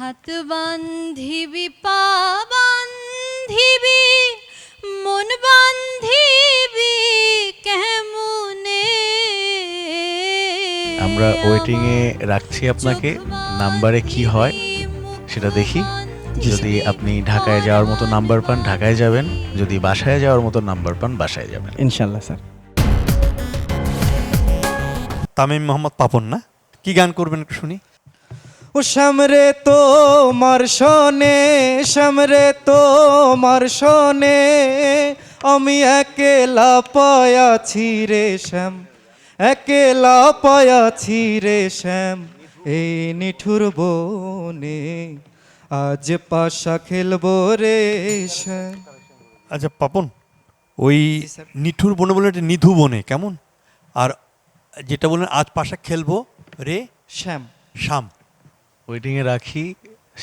হাত বান্ধিবি পা বান্ধিবি মন বান্ধিবি কেমনে আমরা ওয়েটিং এ রাখছি আপনাকে নাম্বারে কি হয় সেটা দেখি। যদি আপনি ঢাকায় যাওয়ার মতো নাম্বার পান ঢাকায় যাবেন। যদি বাসায় যাওয়ার মতো নাম্বার পান বাসায় যাবেন। ইনশাল্লাহ স্যার। তামিম মোহাম্মদ পাপন না? কি গান করবেন একটু শুনি? ও সামরে তো মার্শনে সামরে তো মার্শনে আমি একেলা পায়াছি রে শ্যাম একেলা পায়াছি রে শ্যাম এই নিঠুর বনে আজ পাশা খেলব রে শ্যাম। আচ্ছা পাপন ওই নিঠুর বনে বলে একটা নিধু বনে কেমন? আর যেটা বললেন আজ পাশা খেলব রে শ্যাম। শাম ওয়েটিং এ রাখি,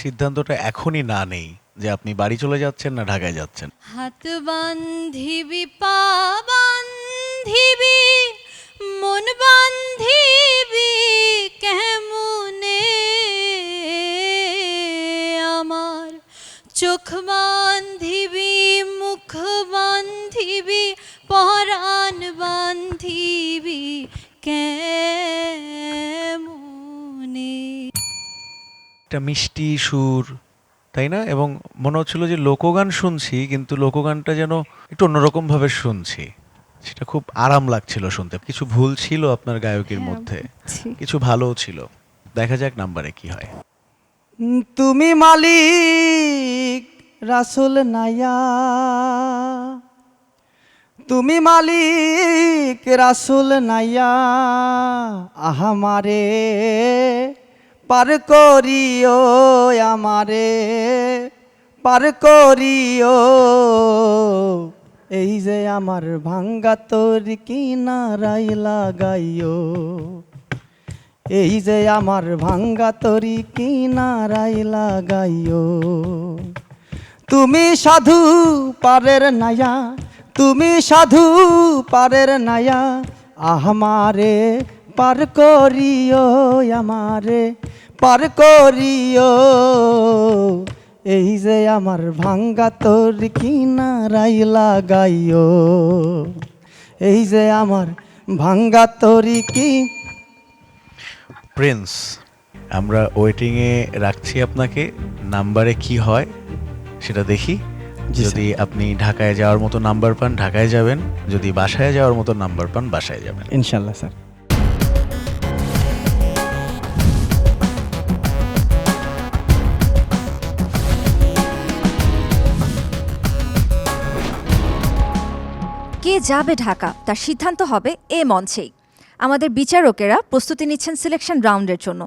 সিদ্ধান্তটা এখনই না নেই যে আপনি বাড়ি চলে যাচ্ছেন না ঢাকায় যাচ্ছেন। হাত বান্ধিবি, পা বান্ধিবি, মন বান্ধিবি, কেমনে আমার? চোখ বান্ধিবি, মুখ বান্ধিবি পরাণ একটা মিষ্টি সুর তাই না? এবং মনে হচ্ছিল যে লোকগান শুনছি কিন্তু লোকগানটা যেন একটু অন্যরকম ভাবে শুনছি। সেটা খুব আরাম লাগছিল শুনতে। কিছু ভুল ছিল আপনার গায়কের হ্যাঁ, মধ্যে? কিছু ভালোও ছিল? দেখা যাক নাম্বারে কি হয়। তুমি মালিক রাসুল নাইয়া তুমি মালিক রাসুল নাইয়া আহামারে পার করিও আমারে, পার করিও। এই যে আমার ভাঙ্গা তোর কিনারাই লাগাইও, এই যে আমার ভাঙ্গা তরি কিনারাই লাগাইও। তুমি সাধু পারের নায়া, তুমি সাধু পারের নায়া আহমারে পার করিও আমারে। পার করিও। এই যে আমার ভাঙ্গা তোর কিনারাই লাগাইও। এই যে আমার ভাঙ্গা তরি কি প্রিন্স আমরা ওয়েটিং এ রাখছি আপনাকে। নাম্বারে কি হয় সেটা দেখি। যদি আপনি ঢাকায় যাওয়ার মতো নাম্বার পান ঢাকায় যাবেন। যদি বাসায় যাওয়ার মতো নাম্বার পান বাসায় যাবেন। ইনশাল্লাহ স্যার। কে যাবে ঢাকা, তার সিদ্ধান্ত হবে এ মঞ্চেই। আমাদের বিচারকেরা প্রস্তুতি নিচ্ছেন সিলেকশন রাউন্ডের জন্য।